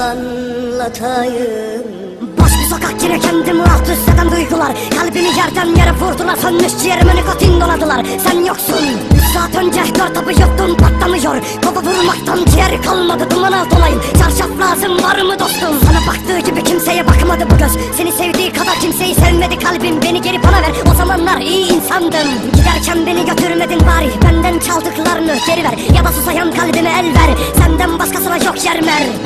anlatayım? Boş bir sokak yine kendimi alt üst eden duygular. Kalbimi yerden yere vurdular sönmüş ciğerime nikotin doladılar. Sen yoksun. Üç saat önce dört tapı yuttun patlamıyor. Kova vurmaktan ciğer kalmadı duman alt olayım. Çarşaf lazım var mı dostum? Sana baktığı gibi kimseye bakmadı bu göz. Seni sevdiği kadar kimseyi sevmedi kalbim. Beni geri bana ver o zamanlar iyi insandım. Giderken beni götürmedin bari Benden çaldıklarını geri ver. Ya da susayan kalbime el ver yok yer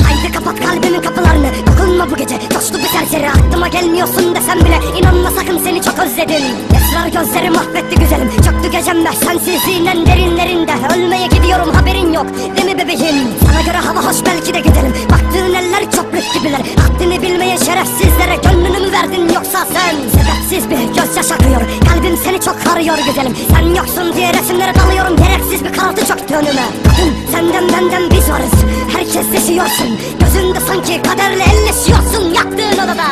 Haydi kapat kalbimin kapılarını. Dokunma bu gece. Coştu bir serseri. Aklıma gelmiyorsun desem bile inanma sakın seni çok özledim. Esrar gözleri mahvetti güzelim. Çöktü gecemde sensizliğin en derinlerinde. Ölmeye gidiyorum haberin yok. Değil mi bebeğim? Sana göre hava hoş belki de gidelim Baktığın eller çöplük gibiler. Haddini bilmeyen şerefsizlere Gönlünü mü verdin yoksa sen? Sebepsiz bir gözyaş akıyor. Kalbim seni çok arıyor güzelim. Sen yoksun diye resimlere dalıyorum. Gereksiz bir karaltı çöktü önüme. Kadın senden benden biz yaşıyorsun Gözünde sanki kaderle elleşiyorsun. Yaktığın odada.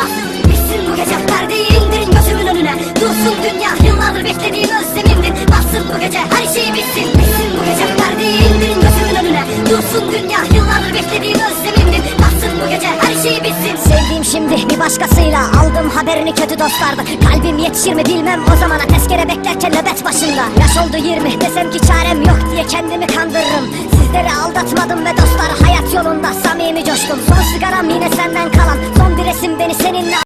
Bitsin bu gece perdeyi indirin gözümün önüne. Dursun dünya yıllardır beklediğim özlemimdin Bassın bu gece her şey bitsin. Bitsin bu gece perdeyi indirin gözümün önüne. Dursun dünya yıllardır beklediğim özlemimdin Bassın bu gece her şey bitsin. Sevdiğim şimdi bir başkasıyla aldım haberini kötü dostlardı Kalbim yetişir mi bilmem. O zamana tezkere beklerken nöbet başında. Yaş oldu 20 desem ki çarem yok diye kendimi kandırırım Sizleri aldatmadım ve dostlar hayat yolunda. Samimi coştum. Son sigaram yine senden kalan. Son bir resim beni seninle